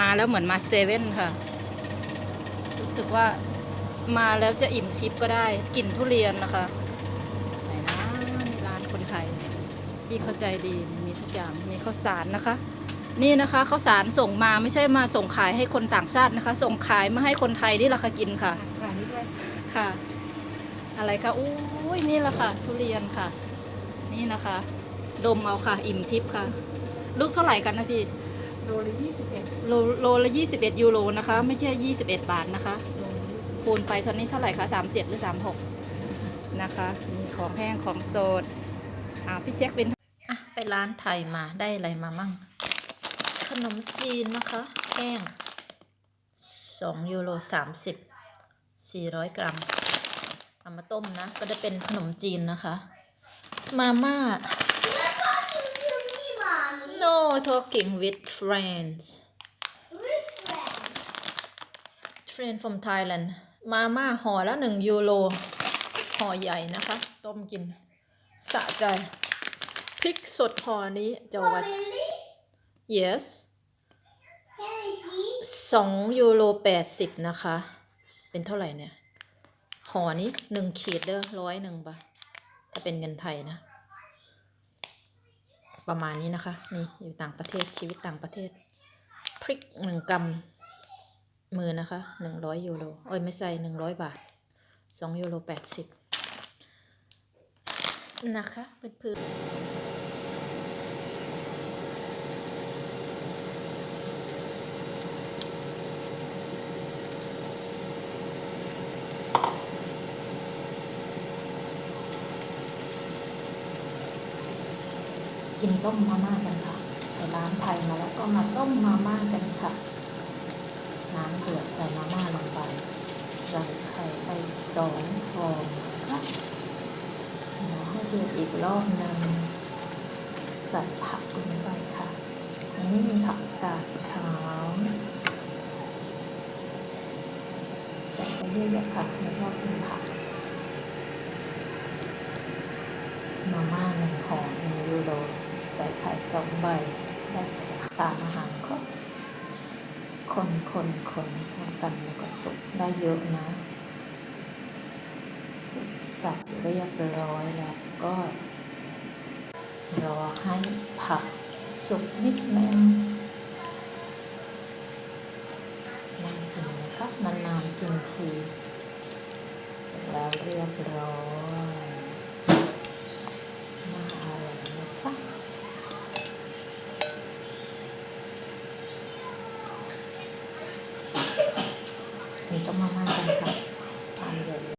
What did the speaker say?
มาแล้วเหมือนมาเซเว่นค่ะ รู้สึกว่ามาแล้วจะอิ่มทิพย์ก็ได้กลิ่นทุเรียนนะคะไหนนะมีร้านคนไทยที่เข้าใจดีมีทุกอย่างมีข้าวสารนะคะ นี่นะคะข้าวสารส่งมาไม่ใช่มาส่งขายให้คนต่างชาตินะคะ ส่งขายมาให้คนไทยนี่แหละค่ะกินค่ะค่ะนี่ด้วยค่ะ อะไรคะอู้ยนี่แหละค่ะ ทุเรียนค่ะ นี่นะคะ ดมเอาค่ะ อิ่มทิพย์ค่ะ ลูกเท่าไหร่กันนะพี่ โลละยี่สิบเอ็ดโลโลละ 21 ยูโรนะคะ ไม่ใช่ 21 บาทนะคะโลละยี่สิบคูณไปเท่านี้เท่าไหร่คะ37 หรือ 36 นะคะ มีของแห้งของโซดอ่าพี่เช็คเป็นอะไปร้านไทยมาได้อะไรมามั่ง ขนมจีนนะคะ แห้ง2ยูโร30 400 กรัมเอามาต้มนะ ก็จะเป็นขนมจีนนะคะ มาม่า No talking with friends Friend from Thailand มาม่าห่อละหนึ่งยูโรห่อใหญ่นะคะ ต้มกิน สะใจ พริกสดห่อนี้จะวัด yes สองยูโรแปดสิบนะคะ เป็นเท่าไหร่เนี่ยห่อนี้หนึ่งขีดเด้อร้อยหนึ่งบาทถ้าเป็นเงินไทยนะ ประมาณนี้นะคะ นี่อยู่ต่างประเทศชีวิตต่างประเทศ พริกหนึ่งกำมือนะคะหนึ่งร้อยยูโรเอ้ยไม่ใส่หนึ่งร้อยบาทสองยูโรแปดสิบนะคะเพื่อนๆ กินต้มมาม่ากันค่ะไปร้านไทยมาแล้วก็มาต้มมาม่ากันค่ะ น้ำเดือดใส่มาม่าลงไป ใส่ไข่ไปสองฟองนะคะเดี๋ยวให้เดือดอีกรอบหนึงใส่ผักลงไปค่ะ อันนี้มีผักกาดขาวใส่ไปเยอะๆค่ะไม่ชอบกินผักมาม่าหนึ่งห่องยูโร ไข่สองใบ ได้สารอาหารครบคนคนคนคนกันแล้วก็สุกได้เยอะนะสร็จสับเรียบร้อยแล้วก็รอให้ผักสุกนิดนึงนานกินนะครับนานๆกินที เสร็จแล้วเรียบร้อยน่าอร่อยนะคะ นี่ต้องมา